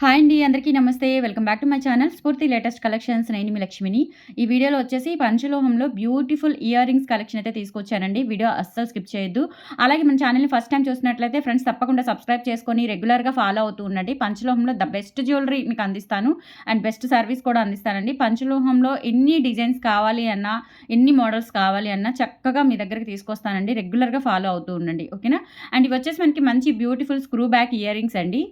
Hi అండి అందరికీ నమస్తే. Welcome back to my channel Spoorthi latest collections. నేను మీ లక్ష్మిని. ఈ వీడియోలో వచ్చేసి పంచలోహంలో బ్యూటిఫుల్ ఇయర్ రింగ్స్ కలెక్షన్ అయితే తీసుకొచ్చానండి. వీడియో అస్సలు స్కిప్ చేయొద్దు. అలాగే మన ఛానల్ని ఫస్ట్ టైం చూసినట్లయితే ఫ్రెండ్స్ తప్పకుండా సబ్స్క్రైబ్ చేసుకొని రెగ్యులర్గా ఫాలో అవుతూ ఉండండి. పంచలోహంలో ద బెస్ట్ జ్యువెలరీ మీకు అందిస్తాను. అండ్ బెస్ట్ సర్వీస్ కూడా అందిస్తానండి. పంచలోహంలో ఎన్ని డిజైన్స్ కావాలి అన్నా ఎన్ని మోడల్స్ కావాలి అన్నా చక్కగా మీ దగ్గరికి తీసుకొస్తానండి. రెగ్యులర్గా ఫాలో అవుతూ ఉండండి. ఓకేనా? అండ్ ఇవి వచ్చేసి మనకి మంచి beautiful screw back earrings అండి.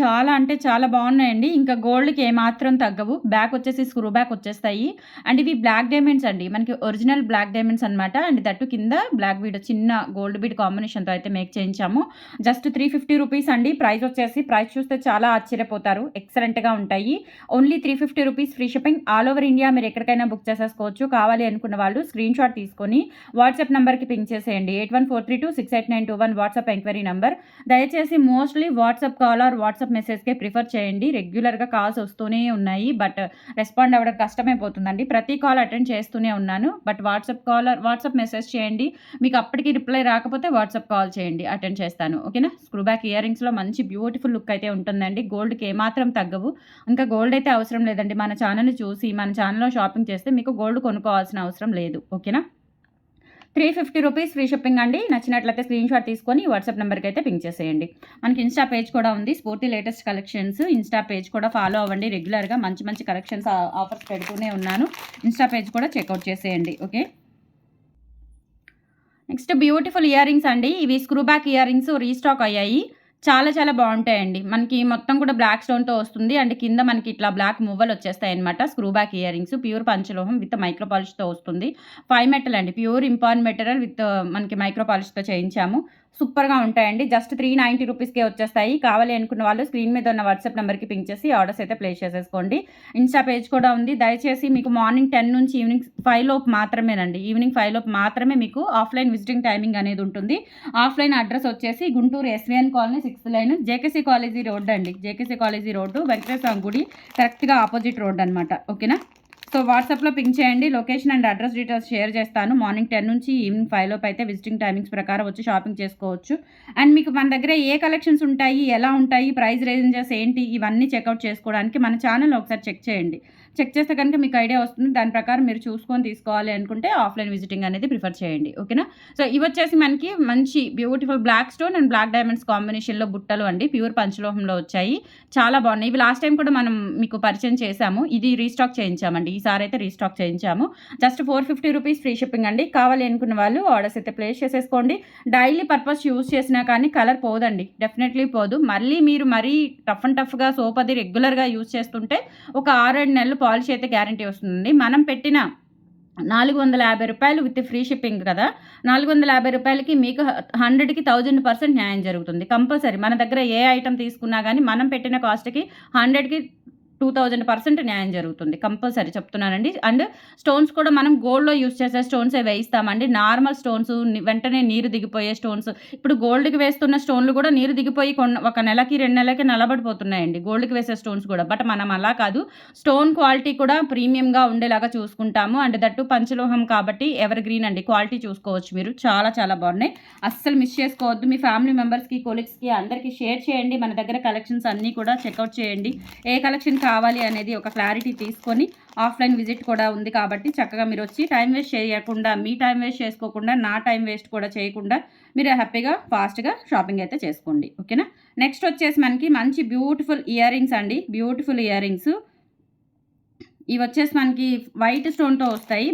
చాలా అంటే చాలా బాగున్నాయండి. ఇంకా గోల్డ్కి ఏమాత్రం తగ్గవు. బ్యాక్ వచ్చేసి స్క్రూ బ్యాక్ వచ్చేస్తాయి. అండ్ ఇవి బ్లాక్ డైమండ్స్ అండి. మనకి ఒరిజినల్ బ్లాక్ డైమండ్స్ అనమాట అండ్ దట్టు కింద బ్లాక్ బీడ్ చిన్న గోల్డ్ బీడ్ కాంబినేషన్తో అయితే మేక్ చేయించాము. జస్ట్ త్రీ ఫిఫ్టీ రూపీస్ అండి. ప్రైస్ వచ్చేసి ప్రైస్ చూస్తే చాలా ఆశ్చర్యపోతారు. ఎక్సలెంట్గా ఉంటాయి. Only three fifty rupees free shipping all over India మీరు ఎక్కడికైనా బుక్ చేసేసుకోవచ్చు. కావాలి అనుకున్న వాళ్ళు స్క్రీన్ షాట్ తీసుకొని వాట్సాప్ నెంబర్కి పింక్ చేసేయండి. Eight one four three two six eight nine two one WhatsApp enquiry number. దయచేసి mostly WhatsApp call or WhatsApp మెసేజ్కే prefer చేయండి. రెగ్యులర్గా కాల్స్ వస్తూనే ఉన్నాయి. బట్ రెస్పాండ్ అవ్వడం కష్టమైపోతుందండి. ప్రతి కాల్ అటెండ్ చేస్తూనే ఉన్నాను. But WhatsApp call WhatsApp message చేయండి. మీకు అప్పటికి రిప్లై రాకపోతే వాట్సాప్ కాల్ చేయండి. అటెండ్ చేస్తాను. ఓకేనా? స్క్రూ బ్యాక్ ఇయర్ రింగ్స్లో మంచి బ్యూటిఫుల్ లుక్ అయితే ఉంటుందండి. గోల్డ్కి ఏమాత్రం తగ్గవు. ఇంకా గోల్డ్ అయితే అవసరం లేదండి. మన ఛానల్ చూసి మన ఛానల్లో షాపింగ్ చేస్తే మీకు గోల్డ్ కొనుక్కోవాల్సిన అవసరం లేదు. ఓకేనా? Three fifty rupees free shipping అండి. నచ్చినట్లయితే స్క్రీన్ షాట్ తీసుకొని వాట్సాప్ నెంబర్కి అయితే పింక్ చేసేయండి. మనకి ఇన్స్టా పేజ్ కూడా ఉంది. Spoorthi latest collections. Insta page కూడా ఫాలో అవ్వండి. రెగ్యులర్గా మంచి మంచి కలెక్షన్స్ ఆఫర్స్ పెడుతూనే ఉన్నాను. ఇన్స్టా పేజ్ కూడా చెక్అవుట్ చేసేయండి. Okay? Next beautiful earrings అండి. ఇవి screw back earrings restock అయ్యాయి. చాలా చాలా బాగుంటాయండి. మనకి మొత్తం కూడా బ్లాక్ స్టోన్తో వస్తుంది. అండ్ కింద మనకి ఇట్లా బ్లాక్ మువ్వలు వచ్చేస్తాయి అనమాట screw back earrings pure పంచలోహం విత్ మైక్రో పాలిష్తో వస్తుంది. ఫైవ్ మెటల్ అండి. ప్యూర్ ఇంపార్ట్ మెటీరియల్ విత్ మనకి మైక్రో పాలిష్తో చేయించాము. సూపర్గా ఉంటాయండి. జస్ట్ త్రీ నైంటీ రూపీస్కే వచ్చేస్తాయి. కావాలి అనుకున్న వాళ్ళు స్క్రీన్ మీద ఉన్న వాట్సాప్ నెంబర్కి పింక్ చేసి ఆర్డర్స్ అయితే ప్లేస్ చేసేసుకోండి. ఇన్స్టా పేజ్ కూడా ఉంది. దయచేసి మీకు మార్నింగ్ టెన్ నుంచి ఈవినింగ్ ఫైవ్ లోపు మాత్రమేనండి. ఈవినింగ్ ఫైవ్ లోపు మాత్రమే మీకు ఆఫ్లైన్ విజిటింగ్ టైమింగ్ అనేది ఉంటుంది. ఆఫ్లైన్ అడ్రస్ వచ్చేసి Guntur SVN colony sixth line JKC college road అండి. జేకేసీ కాలేజీ రోడ్డు వెంకటేశ్వర గుడి కరెక్ట్గా ఆపోజిట్ రోడ్ అనమాట ఓకేనా? సో వాట్సాప్లో పింక్ చేయండి. Location and address details share చేస్తాను. మార్నింగ్ టెన్ నుంచి ఈవినింగ్ ఫైవ్ లోపు అయితే విజిటింగ్ టైమింగ్స్ ప్రకారం వచ్చి షాపింగ్ చేసుకోవచ్చు. అండ్ మీకు మన దగ్గర ఏ కలెక్షన్స్ ఉంటాయి ఎలా ఉంటాయి ప్రైస్ రేంజెస్ ఏంటి ఇవన్నీ చెక్అవుట్ చేసుకోవడానికి మన ఛానల్ ఒకసారి చెక్ చేయండి. చెక్ చేస్తే కనుక మీకు ఐడియా వస్తుంది. దాని ప్రకారం మీరు చూసుకొని తీసుకోవాలి అనుకుంటే ఆఫ్లైన్ విజిటింగ్ అనేది ప్రిఫర్ చేయండి. ఓకేనా? సో ఇవి వచ్చేసి మనకి మంచి beautiful black stone and black diamonds కాంబినేషన్లో బుట్టలు అండి. ప్యూర్ పంచలోహంలో వచ్చాయి. చాలా బాగున్నాయి. ఇవి లాస్ట్ టైం కూడా మనం మీకు పరిచయం చేశాము. ఇది రీస్టాక్ చేయించామండి. ఈసారి అయితే రీస్టాక్ చేయించాము. Just four fifty rupees free shipping అండి. కావాలి అనుకున్న వాళ్ళు ఆర్డర్స్ అయితే ప్లేస్ చేసేసుకోండి. డైలీ పర్పస్ యూస్ చేసినా కానీ కలర్ పోదండి. డెఫినెట్లీ పోదు. మళ్ళీ మీరు మరీ టఫ్ అండ్ టఫ్గా సోప్ అది రెగ్యులర్గా యూస్ చేస్తుంటే ఒక ఆరేడు నెలలు పాలిష్ అయితే గ్యారంటీ వస్తుంది మనం పెట్టిన నాలుగు వందల యాభై రూపాయలు విత్ ఫ్రీ షిప్పింగ్ కదా నాలుగు వందల యాభై రూపాయలకి మీకు హండ్రెడ్కి థౌజండ్ పర్సెంట్ న్యాయం జరుగుతుంది. కంపల్సరీ మన దగ్గర ఏ ఐటమ్ తీసుకున్నా కానీ మనం పెట్టిన కాస్ట్కి హండ్రెడ్కి టూ థౌజండ్ పర్సెంట్ న్యాయం జరుగుతుంది. కంపల్సరీ చెప్తున్నానండి. అండ్ స్టోన్స్ కూడా మనం గోల్డ్లో యూస్ చేసే స్టోన్సే వేయిస్తామండి. నార్మల్ స్టోన్స్ వెంటనే నీరు దిగిపోయే స్టోన్స్. ఇప్పుడు గోల్డ్కి వేస్తున్న స్టోన్లు కూడా నీరు దిగిపోయి ఒక నెలకి రెండు నెలలకి నిలబడిపోతున్నాయండి గోల్డ్కి వేసే స్టోన్స్ కూడా. బట్ మనం అలా కాదు. స్టోన్ క్వాలిటీ కూడా ప్రీమియంగా ఉండేలాగా చూసుకుంటాము. అండ్ దట్టు పంచలోహం కాబట్టి ఎవర్ గ్రీన్ అండి. క్వాలిటీ చూసుకోవచ్చు మీరు. చాలా చాలా బాగున్నాయి. అస్సలు మిస్ చేసుకోవద్దు. మీ ఫ్యామిలీ మెంబర్స్కి కొలీగ్స్కి అందరికీ షేర్ చేయండి. మన దగ్గర కలెక్షన్స్ అన్నీ కూడా చెక్అవుట్ చేయండి. ఏ కలెక్షన్ కావాలి అనేది ఒక క్లారిటీ తీసుకొని ఆఫ్లైన్ విజిట్ కూడా ఉంది కాబట్టి చక్కగా మీరు వచ్చి టైం వేస్ట్ చేయకుండా మీ టైం వేస్ట్ చేసుకోకుండా నా టైం వేస్ట్ కూడా చేయకుండా మీరు హ్యాపీగా ఫాస్ట్గా షాపింగ్ అయితే చేసుకోండి. ఓకేనా నెక్స్ట్ వచ్చేసి మనకి మంచి బ్యూటిఫుల్ ఇయర్ రింగ్స్ అండి. బ్యూటిఫుల్ ఇయర్ రింగ్స్ ఇవి వచ్చేసి మనకి వైట్ స్టోన్తో వస్తాయి.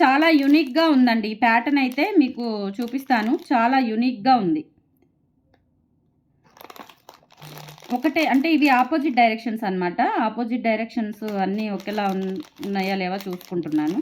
చాలా యునిక్గా ఉందండి. ఈ ప్యాటర్న్ అయితే మీకు చూపిస్తాను. చాలా యునిక్గా ఉంది. ఒకటే అంటే ఇవి ఆపోజిట్ డైరెక్షన్స్ అనమాట ఆపోజిట్ డైరెక్షన్స్ అన్నీ ఒకేలా ఉన్నాయా లేవా చూసుకుంటున్నాను.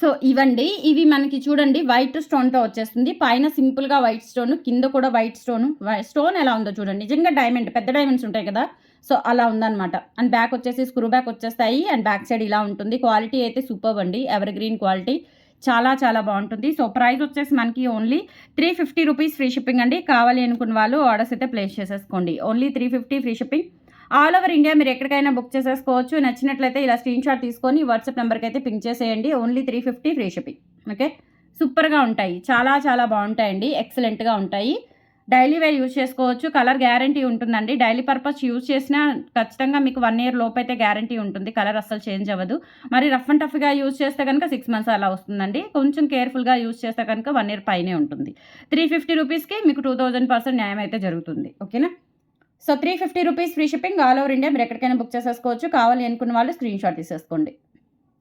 సో ఇవండి. ఇవి మనకి చూడండి వైట్ స్టోన్తో వచ్చేస్తుంది. పైన సింపుల్గా వైట్ స్టోన్ కింద కూడా వైట్ స్టోన్. స్టోన్ ఎలా ఉందో చూడండి. నిజంగా డైమండ్ పెద్ద డైమండ్స్ ఉంటాయి కదా. సో అలా ఉందన్నమాట. అండ్ బ్యాక్ వచ్చేసి స్క్రూ బ్యాక్ వచ్చేస్తాయి. అండ్ బ్యాక్ సైడ్ ఇలా ఉంటుంది. క్వాలిటీ అయితే సూపర్ అండి. Evergreen quality. చాలా చాలా బాగుంటుంది. సో ప్రైస్ వచ్చేసి మనకి only three fifty rupees free shipping అండి. కావాలి అనుకున్న వాళ్ళు ఆర్డర్స్ అయితే ప్లేస్ చేసేసుకోండి. Only three fifty free shipping. All over India మీరు ఎక్కడికైనా బుక్ చేసేసుకోవచ్చు. నచ్చినట్లయితే ఇలా స్క్రీన్ షాట్ తీసుకొని వాట్సాప్ నెంబర్కి అయితే పింక్ చేసేయండి. Only three fifty free shipping. Okay? సూపర్‌గా ఉంటాయి. చాలా చాలా బాగుంటాయండి. ఎక్సలెంట్‌గా ఉంటాయి. డైలీ వేర్ యూజ్ చేసుకోవచ్చు. కలర్ గ్యారంటీ ఉంటుందండి. డైలీ పర్పస్ యూజ్ చేసినా ఖచ్చితంగా మీకు వన్ ఇయర్ లోపైతే గ్యారంటీ ఉంటుంది. కలర్ అస్సలు చేంజ్ అవ్వదు. మరి రఫ్ అండ్ టఫ్‌గా యూజ్ చేస్తే కనుక సిక్స్ మంత్స్ అలా వస్తుందండి. కొంచెం కేర్‌ఫుల్‌గా యూజ్ చేస్తే కనుక వన్ ఇయర్ పైనే ఉంటుంది. 350 రూపీస్‌కి మీకు 2000% న్యాయం అయితే జరుగుతుంది. ఓకేనా? So, 350 rupees free shipping all over India మీరెక్కడికైనా book చేసేసుకోవచ్చు. కావాలి అనుకున్న వాళ్ళు స్క్రీన్ షాట్ తీసేసుకోండి.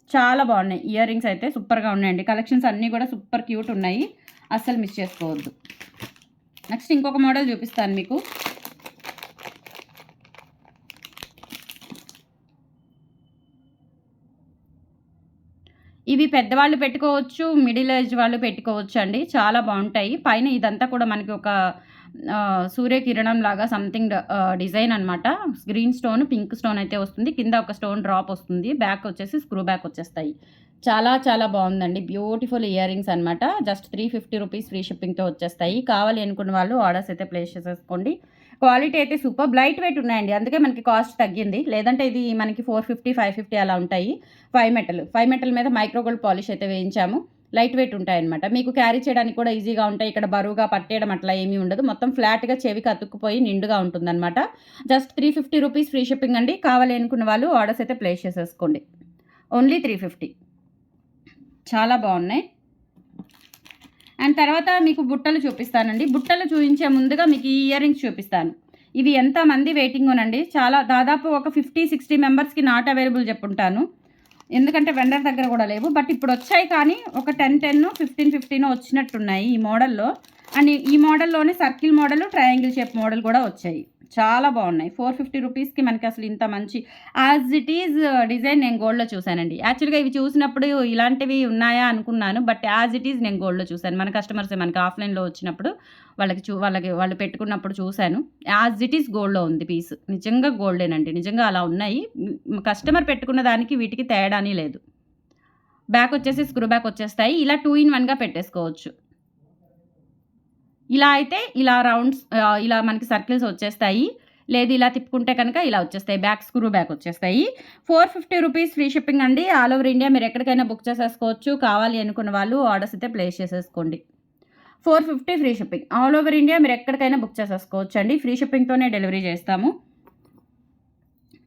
చాలా బాగున్నాయి ఇయర్ రింగ్స్ అయితే సూపర్‌గా ఉన్నాయండి. కలెక్షన్స్ అన్నీ కూడా సూపర్ క్యూట్ ఉన్నాయి. అస్సలు మిస్ చేసుకోవద్దు. నెక్స్ట్ ఇంకొక మోడల్ చూపిస్తాను మీకు. ఇవి పెద్దవాళ్ళు పెట్టుకోవచ్చు. మిడిల్ ఏజ్ వాళ్ళు పెట్టుకోవచ్చండి. చాలా బాగుంటాయి పైన ఇదంతా కూడా మనకి ఒక సూర్యకిరణం లాగా సంథింగ్ డిజైన్ అనమాట. గ్రీన్ స్టోన్, పింక్ స్టోన్ అయితే వస్తుంది. కింద ఒక స్టోన్ డ్రాప్ వస్తుంది. బ్యాక్ వచ్చేసి స్క్రూ బ్యాక్ వచ్చేస్తాయి. చాలా చాలా బాగుందండి బ్యూటిఫుల్ ఇయర్ రింగ్స్ అనమాట. జస్ట్ 350 రూపీస్ ఫ్రీ షిప్పింగ్‌తో వచ్చేస్తాయి. కావాలి అనుకున్న వాళ్ళు ఆర్డర్స్ అయితే ప్లేస్ చేసేసుకోండి. క్వాలిటీ అయితే సూపర్ లైట్ వెయిట్ ఉన్నాయండి. అందుకే మనకి కాస్ట్ తగ్గింది. లేదంటే ఇది మనకి 450, 550 అలా ఉంటాయి. Five metal. ఫైవ్ మెటల్ మీద మైక్రో గోల్డ్ పాలిష్ అయితే వేయించాము. లైట్ వెయిట్ ఉంటాయన్నమాట. మీకు క్యారీ చేయడానికి కూడా ఈజీగా ఉంటాయి. ఇక్కడ బరువుగా పట్టేయడం అట్లా ఏమీ ఉండదు. మొత్తం ఫ్లాట్‌గా చెవికి అతుక్కుపోయి నిండుగా ఉంటుందన్నమాట. జస్ట్ 350 రూపీస్ ఫ్రీ షిప్పింగ్ అండి. కావాలి అనుకున్న వాళ్ళు ఆర్డర్స్ అయితే ప్లేస్ చేసేసుకోండి. ఓన్లీ 350 చాలా బాగున్నాయి అండ్ తర్వాత మీకు బుట్టలు చూపిస్తానండి. బుట్టలు చూపించే ముందుగా మీకు ఈ ఇయర్ రింగ్స్ చూపిస్తాను. ఇవి ఎంతమంది వెయిటింగోనండి. చాలా దాదాపు ఒక 50, 60 మెంబర్స్‌కి నాట్ అవైలబుల్ చెప్పుంటాను. ఎందుకంటే వెండర్ దగ్గర కూడా లేవు. బట్ ఇప్పుడు వచ్చాయి కానీ ఒక 10, 10 15, 15 వచ్చినట్టున్నాయి ఈ మోడల్‌లో. అండ్ ఈ మోడల్‌లోనే circle model, triangle shape model కూడా వచ్చాయి. చాలా బాగున్నాయి ఫోర్ ఫిఫ్టీ రూపీస్‌కి మనకి అసలు ఇంత మంచి యాజ్ ఇట్ ఈజ్ డిజైన్ నేను గోల్డ్‌లో చూశానండి యాక్చువల్‌గా ఇవి చూసినప్పుడు ఇలాంటివి ఉన్నాయా అనుకున్నాను. బట్ యాజ్ ఇట్ ఈజ్ నేను గోల్డ్‌లో చూశాను మన కస్టమర్స్ మనకి ఆఫ్‌లైన్‌లో వచ్చినప్పుడు వాళ్ళకి చూ వాళ్ళకి వాళ్ళు పెట్టుకున్నప్పుడు చూశాను యాజ్ ఇట్ ఈజ్ గోల్డ్‌లో ఉంది పీస్. నిజంగా గోల్డేనండి. నిజంగా అలా ఉన్నాయి. కస్టమర్ పెట్టుకున్న దానికి వీటికి తేడానే లేదు. బ్యాక్ వచ్చేసి స్క్రూ బ్యాక్ వచ్చేస్తాయి. ఇలా టూ ఇన్ వన్గా పెట్టేసుకోవచ్చు. ఇలా అయితే ఇలా రౌండ్స్ ఇలా మనకి సర్కిల్స్ వచ్చేస్తాయి. లేదు ఇలా తిప్పుకుంటే కనుక ఇలా వచ్చేస్తాయి. బ్యాక్ స్క్రూ బ్యాక్ వచ్చేస్తాయి. 450 రూపీస్ ఫ్రీ షిప్పింగ్ అండి. ఆల్ ఓవర్ ఇండియా మీరు ఎక్కడికైనా బుక్ చేసేసుకోవచ్చు. కావాలి అనుకున్న వాళ్ళు ఆర్డర్స్ అయితే ప్లేస్ చేసేసుకోండి. 450 free shipping. All over India మీరు ఎక్కడికైనా బుక్ చేసేసుకోవచ్చండి. ఫ్రీ షిప్పింగ్‌తోనే డెలివరీ చేస్తాము.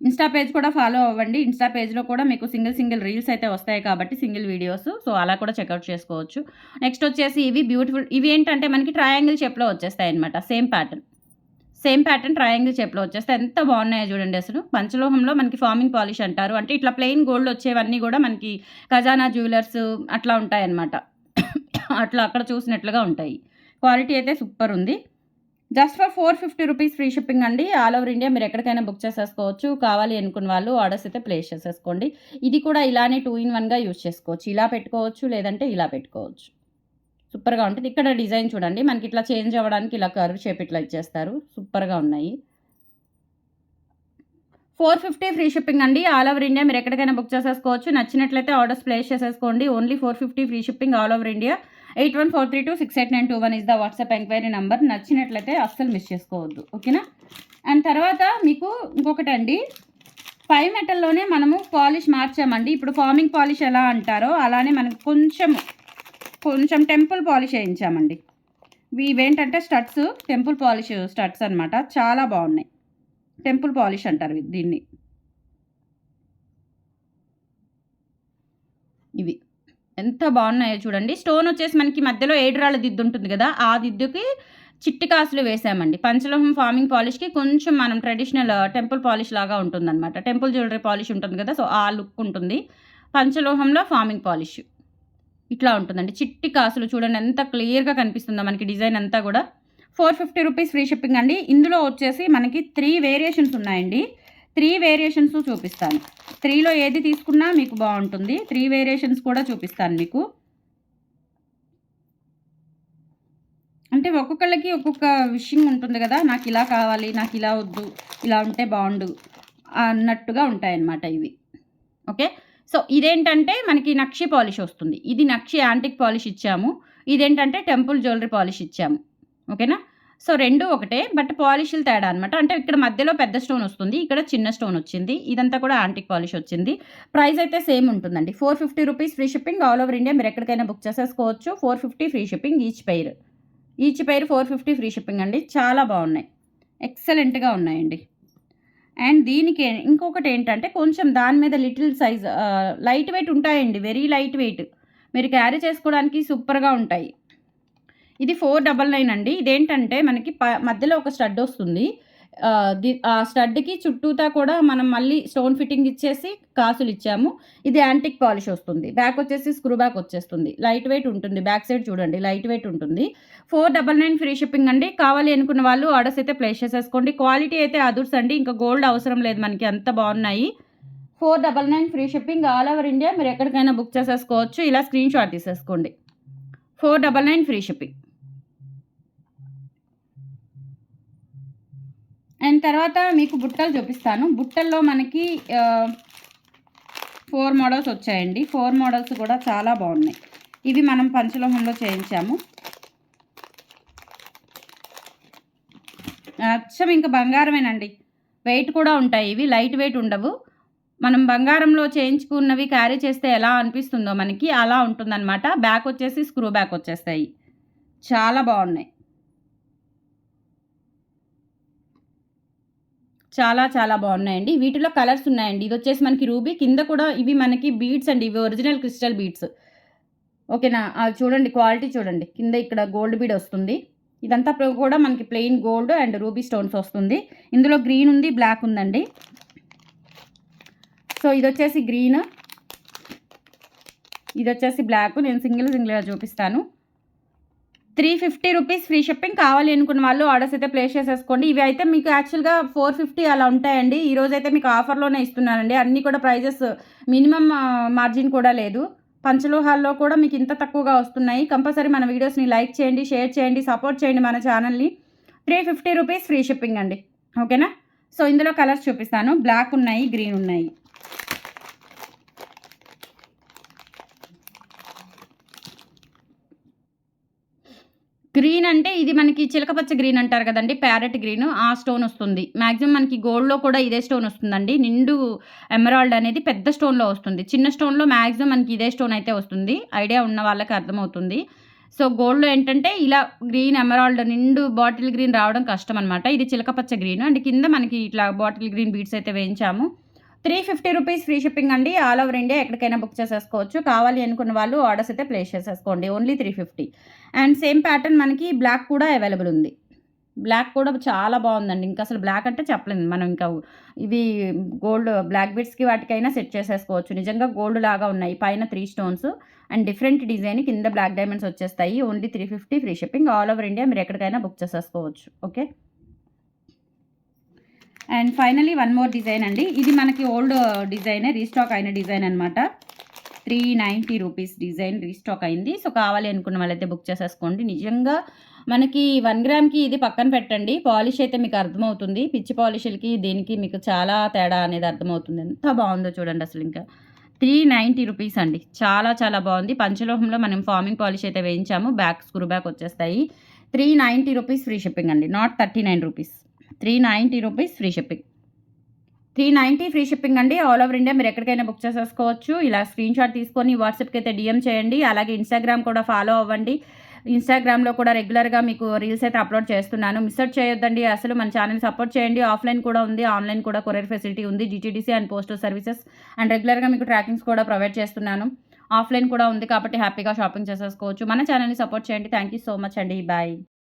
ఇన్‌స్టా పేజ్ కూడా ఫాలో అవ్వండి. ఇన్‌స్టా పేజ్‌లో కూడా మీకు సింగిల్ సింగిల్ రీల్స్ అయితే వస్తాయి కాబట్టి సింగిల్ వీడియోస్. సో, అలా కూడా చెక్అవుట్ చేసుకోవచ్చు. నెక్స్ట్ వచ్చేసి ఇవి బ్యూటిఫుల్ ఇవి ఏంటంటే మనకి ట్రయాంగిల్ షేప్‌లో వచ్చేస్తాయన్నమాట. Same pattern. Same pattern triangle షేప్‌లో వచ్చేస్తాయి. ఎంత బాగున్నాయో చూడండి అసలు. పంచలోహంలో మనకి ఫార్మింగ్ పాలిష్ అంటారు. అంటే ఇట్లా ప్లెయిన్ గోల్డ్ వచ్చేవన్నీ కూడా మనకి ఖజానా జ్యువెలర్స్ అట్లా ఉంటాయన్నమాట. అట్లా అక్కడ చూసినట్లుగా ఉంటాయి. క్వాలిటీ అయితే సూపర్ ఉంది. Just for 450 rupees free shipping అండి. ఆల్ ఓవర్ ఇండియా మీరు ఎక్కడికైనా బుక్ చేసేసుకోవచ్చు. కావాలి అనుకున్న వాళ్ళు ఆర్డర్స్ అయితే ప్లేస్ చేసేసుకోండి. ఇది కూడా ఇలానే టూ ఇన్ వన్గా యూజ్ చేసుకోవచ్చు. ఇలా పెట్టుకోవచ్చు. లేదంటే ఇలా పెట్టుకోవచ్చు. సూపర్‌గా ఉంటుంది ఇక్కడ డిజైన్ చూడండి. మనకి ఇట్లా చేంజ్ అవ్వడానికి ఇలా కర్వ్ షేప్ ఇట్లా ఇచ్చేస్తారు. సూపర్‌గా ఉన్నాయి. 450 ఫ్రీ షిప్పింగ్ అండి. ఆల్ ఓవర్ ఇండియా మీరు ఎక్కడికైనా బుక్ చేసేసుకోవచ్చు. నచ్చినట్లయితే ఆర్డర్స్ ప్లేస్ చేసేసుకోండి. Only 450 free shipping all over India. Eight one four three two six eight nine two one is the WhatsApp enquiry number నచ్చినట్లయితే అస్సలు మిస్ చేసుకోవద్దు. ఓకేనా? అండ్ తర్వాత మీకు ఇంకొకటండి. ఫైవ్ మెటల్‌లోనే మనము పాలిష్ మార్చామండి. ఇప్పుడు ఫార్మింగ్ పాలిష్ ఎలా అంటారో అలానే మనకు కొంచెం, కొంచెం టెంపుల్ పాలిష్ వేయించామండి ఇవేంటంటే స్టడ్స్ టెంపుల్ పాలిష్ స్టడ్స్ అనమాట. చాలా బాగున్నాయి టెంపుల్ పాలిష్ అంటారు దీన్ని. ఇవి. ఎంత బాగున్నాయో చూడండి. స్టోన్ వచ్చేసి మనకి మధ్యలో ఏడురాళ్ళ దిద్దు ఉంటుంది కదా ఆ దిద్దుకి చిట్టి కాసులు వేసామండి. పంచలోహం ఫార్మింగ్ పాలిష్‌కి కొంచెం మనం ట్రెడిషనల్ టెంపుల్ పాలిష్ లాగా ఉంటుందన్నమాట. టెంపుల్ జ్యువెలరీ పాలిష్ ఉంటుంది కదా సో, ఆ లుక్ ఉంటుంది. పంచలోహంలో ఫార్మింగ్ పాలిష్. ఇట్లా ఉంటుందండి. చిట్టి కాసులు చూడండి ఎంత క్లియర్‌గా కనిపిస్తుందో మనకి డిజైన్ అంతా కూడా four fifty rupees free shipping అండి. ఇందులో వచ్చేసి మనకి త్రీ వేరియేషన్స్ ఉన్నాయండి. త్రీ వేరియేషన్స్ చూపిస్తాను. త్రీలో ఏది తీసుకున్నా మీకు బాగుంటుంది త్రీ వేరియేషన్స్ కూడా చూపిస్తాను మీకు. అంటే ఒక్కొక్కళ్ళకి ఒక్కొక్క విషయం ఉంటుంది కదా నాకు ఇలా కావాలి, నాకు ఇలా వద్దు, ఇలా ఉంటే బాగుండు అన్నట్టుగా ఉంటాయన్నమాట ఇవి. ఓకే. సో, ఇదేంటంటే మనకి నక్షి పాలిష్ వస్తుంది. ఇది నక్షి యాంటిక్ పాలిష్ ఇచ్చాము. ఇదేంటంటే టెంపుల్ జ్యువెలరీ పాలిష్ ఇచ్చాము. ఓకేనా? సో రెండు ఒకటే బట్ పాలిష్లు తేడా అనమాట అంటే ఇక్కడ మధ్యలో పెద్ద స్టోన్ వస్తుంది ఇక్కడ చిన్న స్టోన్ వచ్చింది ఇదంతా కూడా ఆంటిక్ పాలిష్ వచ్చింది. ప్రైస్ అయితే సేమ్ ఉంటుందండి. Four fifty rupees free shipping all over India. మీరు ఎక్కడికైనా బుక్ చేసేసుకోవచ్చు. Four fifty free shipping each pair each pair four fifty free shipping అండి. చాలా బాగున్నాయి. ఎక్సలెంట్గా ఉన్నాయండి. అండ్ దీనికి ఇంకొకటి ఏంటంటే కొంచెం దాని మీద లిటిల్ సైజ్ లైట్ వెయిట్ ఉంటాయండి. Very light weight. మీరు క్యారీ చేసుకోవడానికి సూపర్గా ఉంటాయి. ఇది ఫోర్ డబల్ నైన్ అండి. ఇదేంటంటే మనకి ప మధ్యలో ఒక స్టడ్ వస్తుంది. ది ఆ స్టడ్కి చుట్టూతా కూడా మనం మళ్ళీ స్టోన్ ఫిట్టింగ్ ఇచ్చేసి కాసులు ఇచ్చాము. ఇది యాంటిక్ పాలిష్ వస్తుంది. బ్యాక్ వచ్చేసి స్క్రూ బ్యాక్ వచ్చేస్తుంది. లైట్ వెయిట్ ఉంటుంది. బ్యాక్ సైడ్ చూడండి. లైట్ వెయిట్ ఉంటుంది. Four double nine free shipping అండి. కావాలి అనుకున్న వాళ్ళు ఆర్డర్స్ అయితే ప్లేస్ చేసేసుకోండి. క్వాలిటీ అయితే అదుర్స్ అండి. ఇంకా గోల్డ్ అవసరం లేదు మనకి. అంత బాగున్నాయి. Four double nine free shipping all over India. మీరు ఎక్కడికైనా బుక్ చేసేసుకోవచ్చు. ఇలా స్క్రీన్ షాట్ తీసేసుకోండి. Four double nine free shipping. And తర్వాత మీకు బుట్టలు చూపిస్తాను. బుట్టల్లో మనకి ఫోర్ మోడల్స్ వచ్చాయండి. ఫోర్ మోడల్స్ కూడా చాలా బాగున్నాయి. ఇవి మనం పంచలోహంలో చేయించాము. అచ్చం ఇంకా బంగారమేనండి. వెయిట్ కూడా ఉంటాయి ఇవి. లైట్ వెయిట్ ఉండవు. మనం బంగారంలో చేయించుకున్నవి క్యారీ చేస్తే ఎలా అనిపిస్తుందో మనకి అలా ఉంటుందన్నమాట. బ్యాక్ వచ్చేసి స్క్రూ బ్యాక్ వచ్చేస్తాయి. చాలా బాగున్నాయి. చాలా చాలా బాగున్నాయండి. వీటిలో కలర్స్ ఉన్నాయండి. ఇది వచ్చేసి మనకి రూబీ. కింద కూడా ఇవి మనకి బీడ్స్ అండి. ఇవి ఒరిజినల్ క్రిస్టల్ బీడ్స్. ఓకేనా? అది చూడండి. క్వాలిటీ చూడండి. కింద ఇక్కడ గోల్డ్ బీడ్ వస్తుంది. ఇదంతా కూడా మనకి plain gold and ruby stones వస్తుంది. ఇందులో గ్రీన్ ఉంది బ్లాక్ ఉందండి. సో ఇది వచ్చేసి గ్రీన్. ఇది వచ్చేసి బ్లాక్. నేను సింగిల్ సింగిల్గా చూపిస్తాను. Three fifty rupees free shipping కావాలి అనుకున్న వాళ్ళు ఆర్డర్స్ అయితే ప్లేస్ చేసేసుకోండి. ఇవి అయితే మీకు యాక్చువల్గా ఫోర్ ఫిఫ్టీ అలా ఉంటాయండి. ఈరోజు అయితే మీకు ఆఫర్లోనే ఇస్తున్నానండి. అన్నీ కూడా ప్రైజెస్ మినిమం మార్జిన్ కూడా లేదు. పంచలోహాల్లో కూడా మీకు ఇంత తక్కువగా వస్తున్నాయి. కంపల్సరీ మన వీడియోస్ని లైక్ చేయండి షేర్ చేయండి సపోర్ట్ చేయండి మన ఛానల్ని. Three fifty rupees free shipping అండి. ఓకేనా? సో ఇందులో కలర్స్ చూపిస్తాను. బ్లాక్ ఉన్నాయి గ్రీన్ ఉన్నాయి. గ్రీన్ అంటే ఇది మనకి చిలకపచ్చ గ్రీన్ అంటారు కదండి ప్యారెట్ గ్రీన్. ఆ స్టోన్ వస్తుంది. మ్యాక్సిమం మనకి గోల్డ్లో కూడా ఇదే స్టోన్ వస్తుందండి. నిండు ఎమరాల్డ్ అనేది పెద్ద స్టోన్లో వస్తుంది. చిన్న స్టోన్లో మ్యాక్సిమం మనకి ఇదే స్టోన్ అయితే వస్తుంది. ఐడియా ఉన్న వాళ్ళకి అర్థమవుతుంది. సో గోల్డ్లో ఏంటంటే ఇలా గ్రీన్ ఎమరాల్డ్ నిండు బాటిల్ గ్రీన్ రావడం కష్టం అనమాట ఇది చిలకపచ్చ గ్రీన్. అండ్ కింద మనకి ఇట్లా బాటిల్ గ్రీన్ బీట్స్ అయితే వేయించాము. Three fifty rupees free shipping అండి. ఆల్ ఓవర్ ఇండియా ఎక్కడికైనా బుక్ చేసేసుకోవచ్చు. కావాలి అనుకున్న వాళ్ళు ఆర్డర్స్ అయితే ప్లేస్ చేసేసుకోండి. Only three fifty. And same pattern మనకి బ్లాక్ కూడా అవైలబుల్ ఉంది. బ్లాక్ కూడా చాలా బాగుందండి. ఇంకా అసలు బ్లాక్ అంటే చెప్పలేదు మనం ఇంకా ఇవి గోల్డ్ బ్లాక్ బిట్స్కి వాటికైనా సెట్ చేసేసుకోవచ్చు. నిజంగా గోల్డ్ లాగా ఉన్నాయి. పైన three stones and different design కింద బ్లాక్ డైమండ్స్ వచ్చేస్తాయి. Only three fifty free shipping. All over India మీరు ఎక్కడికైనా బుక్ చేసేసుకోవచ్చు. Okay? And finally one more design అండి. ఇది మనకి ఓల్డ్ డిజైనే రీస్టాక్ అయిన డిజైన్ అనమాట three ninety rupees design restock అయింది. సో కావాలి అనుకున్న వాళ్ళైతే బుక్ చేసేసుకోండి. నిజంగా మనకి వన్ గ్రామ్కి ఇది పక్కన పెట్టండి. పాలిష్ అయితే మీకు అర్థమవుతుంది. పిచ్చి పాలిష్లకి దీనికి మీకు చాలా తేడా అనేది అర్థమవుతుంది. ఎంత బాగుందో చూడండి అసలు ఇంకా. త్రీ నైంటీ రూపీస్ అండి. చాలా చాలా బాగుంది. పంచలోహంలో మనం ఫార్మింగ్ పాలిష్ అయితే వేయించాము. బ్యాక్ స్క్రూ బ్యాక్ వచ్చేస్తాయి. Three ninety rupees free shipping అండి. Not thirty nine rupees. Three ninety rupees free shipping. Three ninety free shipping అండి. ఆల్ ఓవర్ ఇండియా మీరు ఎక్కడికైనా బుక్ చేసేసుకోవచ్చు. ఇలా స్క్రీన్ షాట్ తీసుకొని వాట్సాప్కి అయితే డిఎం చేయండి. అలాగే ఇన్స్టాగ్రామ్ కూడా ఫాలో అవ్వండి. ఇన్స్టాగ్రామ్లో కూడా రెగ్యులర్గా మీకు రీల్స్ అయితే అప్లోడ్ చేస్తున్నాను. మిస్ అవుట్ చేయొద్దండి. అసలు మన ఛానల్ సపోర్ట్ చేయండి. ఆఫ్లైన్ కూడా ఉంది. ఆన్లైన్ కూడా కొరియర్ ఫెసిలిటీ ఉంది. DTDC and postal services and రెగ్యులర్గా మీకు ట్రాకింగ్స్ కూడా ప్రొవైడ్ చేస్తున్నాను. ఆఫ్లైన్ కూడా ఉంది కాబట్టి హ్యాపీగా షాపింగ్ చేసేసుకోవచ్చు. మన ఛానల్ని సపోర్ట్ చేయండి. థ్యాంక్ యూ సో మచ్ అండి. బాయ్